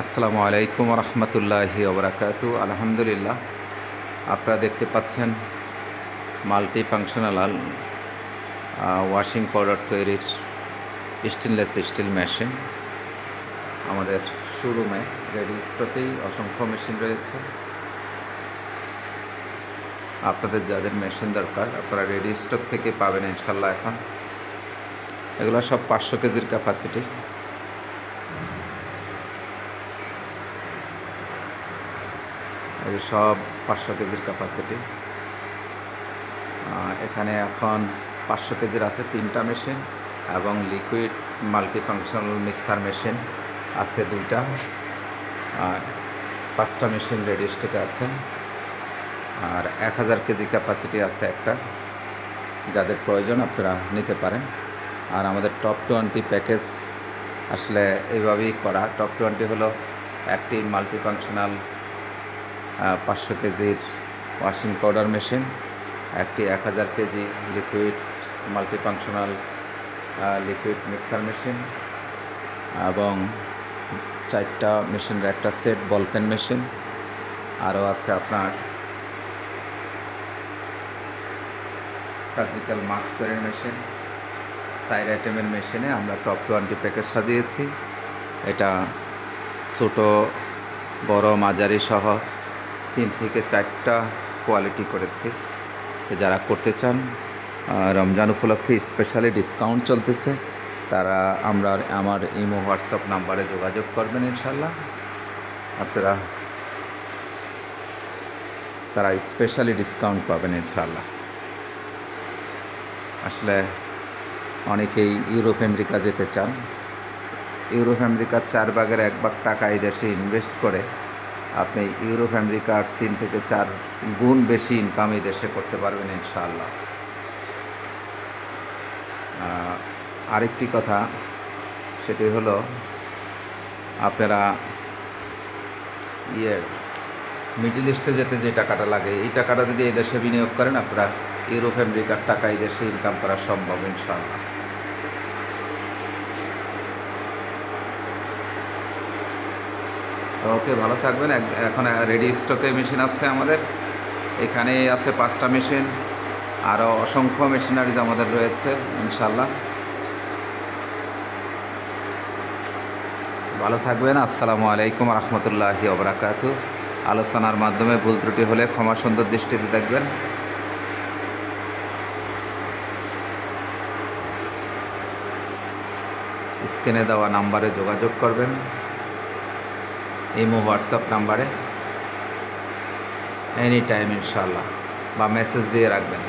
আসসালামু আলাইকুম রহমতুল্লাহি ওবরাকাতু। আলহামদুলিল্লাহ, আপনারা দেখতে পাচ্ছেন মাল্টি ফাংশনাল ওয়াশিং পাউডার তৈরির স্টেনলেস স্টিল মেশিন আমাদের শোরুমে রেডি স্টকেই অসংখ্য মেশিন রয়েছে। আপনাদের যাদের মেশিন দরকার, আপনারা রেডি স্টক থেকে পাবেন ইনশাল্লাহ এখন। এগুলো সব পাঁচশো কেজির ক্যাপাসিটি সব পাঁচশো কেজির ক্যাপাসিটি এখানে এখন পাঁচশো কেজির আছে তিনটা মেশিন এবং লিকুইড মাল্টিফাংশনাল মিক্সার মেশিন আছে দুইটা। পাঁচটা মেশিন রেডি স্টকে আছে। আর এক হাজার কেজি ক্যাপাসিটি আছে একটা। যাদের প্রয়োজন আপনারা নিতে পারেন। আর আমাদের টপ টোয়েন্টি প্যাকেজ আসলে এইভাবেই করা। টপ টোয়েন্টি হলো একটি মাল্টিফাংশনাল পাঁচশো কেজির ওয়াশিং পাউডার মেশিন, একটি এক হাজার KG liquid multifunctional liquid mixer machine এবং চারটা মেশিনের একটা সেট বলপেন মেশিন আরও আছে আপনার সার্জিক্যাল মাস্ক তৈরির মেশিন সাইড আইটেমের মেশিনে আমরা টপ টোয়েন্টি প্যাকেট সাজিয়েছি। এটা ছোটো, বড়, মাঝারি সহ তিন থেকে চারটা কোয়ালিটি করেছি। তো যারা করতে চান রমজান উপলক্ষে স্পেশালি ডিসকাউন্ট চলতেছে, তারা আমরা আমার ইমো হোয়াটসঅ্যাপ নাম্বারে যোগাযোগ করবেন ইনশাল্লাহ আপনারা, তারা স্পেশালি ডিসকাউন্ট পাবেন ইনশাল্লাহ আসলে অনেকেই ইউরোপ আমেরিকা যেতে চান। ইউরোপ আমেরিকার চার ভাগের এক ভাগ টাকা এই দেশে ইনভেস্ট করে। আপনি ইউরোপ আমেরিকার তিন থেকে চার গুণ বেশি ইনকাম এই দেশে করতে পারবেন ইনশাআল্লাহ। আরেকটি কথা, সেটি হলো আপনারা ইয়ে মিডিল ইস্টে যেতে যে টাকাটা লাগে, এই টাকাটা যদি এই দেশে বিনিয়োগ করেন, আপনারা ইউরোপ আমেরিকার টাকা এই দেশে ইনকাম করা সম্ভব ইনশাআল্লাহ। ওকে, ভালো থাকবেন। এখন রেডি স্টকে মেশিন আছে আমাদের। এখানে আছে পাঁচটা মেশিন। আরও অসংখ্য মেশিনারিজ আমাদের রয়েছে ইনশাল্লাহ ভালো থাকবেন। আসসালামু আলাইকুম রহমতুল্লাহি ওবরাকাতু। আলোচনার মাধ্যমে ভুল ত্রুটি হলে ক্ষমা সুন্দর দৃষ্টিতে দেখবেন। স্ক্রিনে দেওয়া নাম্বারে যোগাযোগ করবেন। ইমো হোয়াটসঅ্যাপ নাম্বারে এনি টাইম ইনশাল্লাহ বা মেসেজ দিয়ে রাখবেন।